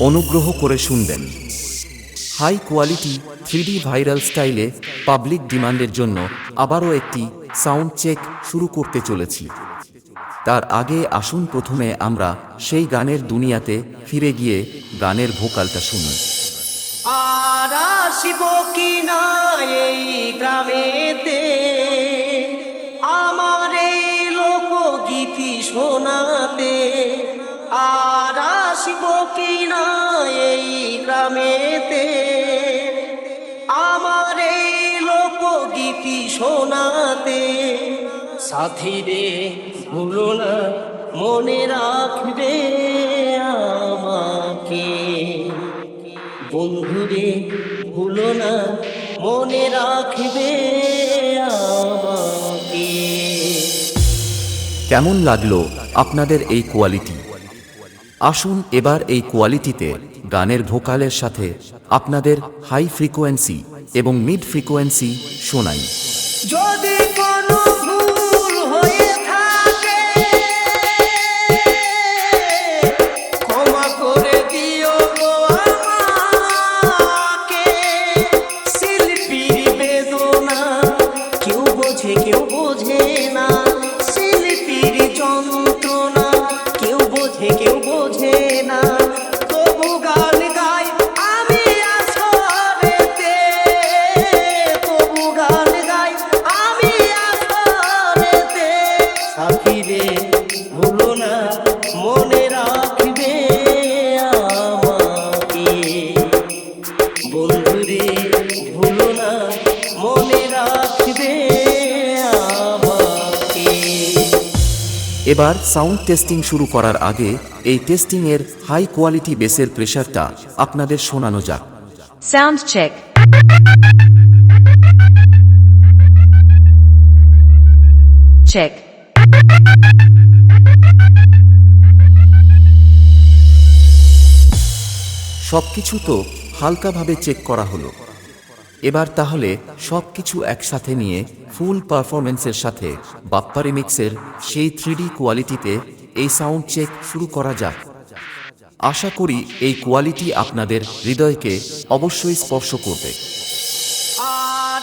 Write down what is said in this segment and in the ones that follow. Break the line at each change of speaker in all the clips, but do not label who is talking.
অনুগ্রহ করে শুনবেন। High quality three D viral স্টাইলে পাবলিক ডিমান্ডের জন্য আবারও একটি সাউন্ড চেক শুরু করতে চলেছি। তার আগে আসুন প্রথমে আমরা সেই গানের দুনিয়াতে ফিরে গিয়ে গানের ভোকালটা শুনি।
আর আসিব কি না এই গ্রামেতে শোনাতে সাথী। রে ভুলো না, মনে রাখবে আমাকে। বন্ধুরে ভুলো না, মনে রাখবে আমাকে।
কেমন লাগল আপনাদের এই কোয়ালিটি? আসুন এবার এই কোয়ালিটিতে গানের ভোকালের সাথে আপনাদের হাই ফ্রিকোয়েন্সি এবং মিড ফ্রিকোয়েন্সি শোনাই।
যদি কোনো
এবার সাউন্ড টেস্টিং শুরু করার আগে এই টেস্টিং এর হাই কোয়ালিটি বেসের প্রেশারটা আপনাদের শোনানো যাক
Sound check. Check.
সবকিছু তো হালকাভাবে চেক করা হলো এবার তাহলে সব কিছু একসাথে নিয়ে ফুল পারফরমেন্সের সাথে বাপ্পা রিমিক্সের সেই থ্রিডি কোয়ালিটিতে এই সাউন্ড চেক শুরু করা যাক। আশা করি এই কোয়ালিটি আপনাদের হৃদয়কে অবশ্যই স্পর্শ করবে।
আর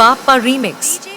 Bappa Remix.